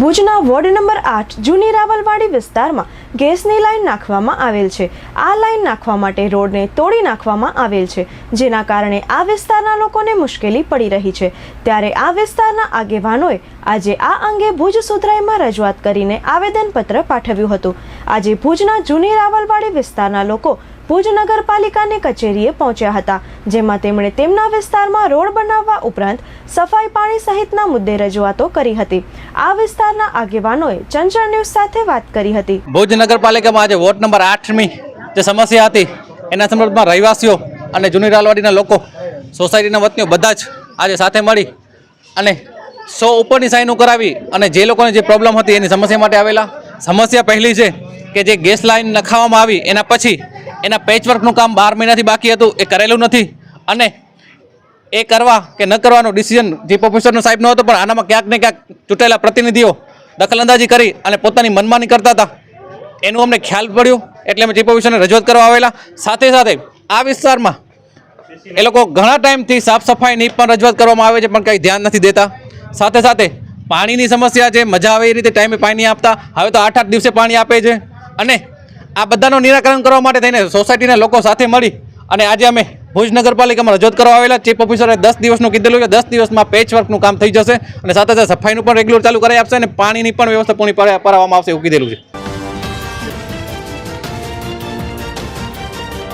ભુજના ward number આઠ, જૂની રાવલવાડી વિસ્તારમાં ગેસની લાઈન નાખવામાં આવેલ છે. આ લાઈન નાખવા માટે રોડને તોડી નાખવામાં આવેલ છે, જેના કારણે આ વિસ્તારના લોકોને મુશ્કેલી પડી રહી છે. ત્યારે આ વિસ્તારના આગેવાનોએ આજે આ અંગે ભુજ સુધરાઈમાં રજૂઆત કરીને આવેદનપત્ર પાઠવ્યું હતું. આજે ભુજના જૂની રાવલવાડી વિસ્તારના લોકો ભુજ નગરપાલિકાની કચેરીએ પહોંચ્યા હતા, જેમાં તેમણે તેમના વિસ્તારમાં રોડ બનાવવા ઉપરાંત સફાઈ પાણી સહિતના મુદ્દે રજૂઆતો કરી હતી. આ વિસ્તારના આગેવાનોએ ચંચળ ન્યૂઝ સાથે વાત કરી હતી. ભુજ નગરપાલિકામાં આજે વોર્ડ નંબર આઠમી જે સમસ્યા હતી, એના સંદર્ભમાં રહેવાસીઓ અને જૂની રાલવાડીના લોકો, સોસાયટીના વતનીઓ બધા જ આજે સાથે મળી અને સો ઉપરની સાઈનો કરાવી અને જે લોકોને જે પ્રોબ્લેમ હતી એની સમસ્યા માટે આવેલા. સમસ્યા પહેલી છે કે જે ગેસ લાઈન નખાવવામાં આવી, એના પછી એના પેચવર્કનું કામ બાર મહિનાથી બાકી હતું, એ કરેલું નથી અને એ કરવા કે ન કરવાનો ડિસિઝન જે પ્રોફેસરનો સાહેબનો હતો, પણ આનામાં ક્યાંક ને ક્યાંક ચૂંટાયેલા પ્રતિનિધિઓ દખલઅંદાજી કરી અને પોતાની મનમાની કરતા હતા. એનું અમને ખ્યાલ પડ્યો, એટલે અમે ચીફ ઓફિસરને રજૂઆત કરવા આવેલા. સાથે સાથે આ વિસ્તારમાં એ લોકો ઘણા ટાઈમથી સાફ સફાઈની પણ રજૂઆત કરવામાં આવે છે, પણ કંઈ ધ્યાન નથી દેતા. સાથે સાથે પાણીની સમસ્યા છે, મજા આવે એ રીતે ટાઈમે પાણી આપતા. હવે તો આઠ આઠ દિવસે પાણી આપે છે. અને આ બધાનું નિરાકરણ કરવા માટે થઈને સોસાયટીના લોકો સાથે મળી અને આજે અમે ભુજ નગરપાલિકામાં રજૂઆત કરવા આવેલા ચીફ ઓફિસરે દસ દિવસનું કીધેલું છે. દસ દિવસમાં પેચ વર્કનું કામ થઈ જશે અને સાથે સાથે સફાઈનું પણ રેગ્યુલર ચાલુ કરાવી આપશે અને પાણીની પણ વ્યવસ્થા પૂરી પાડે- કરાવવામાં આવશે એવું કીધેલું છે.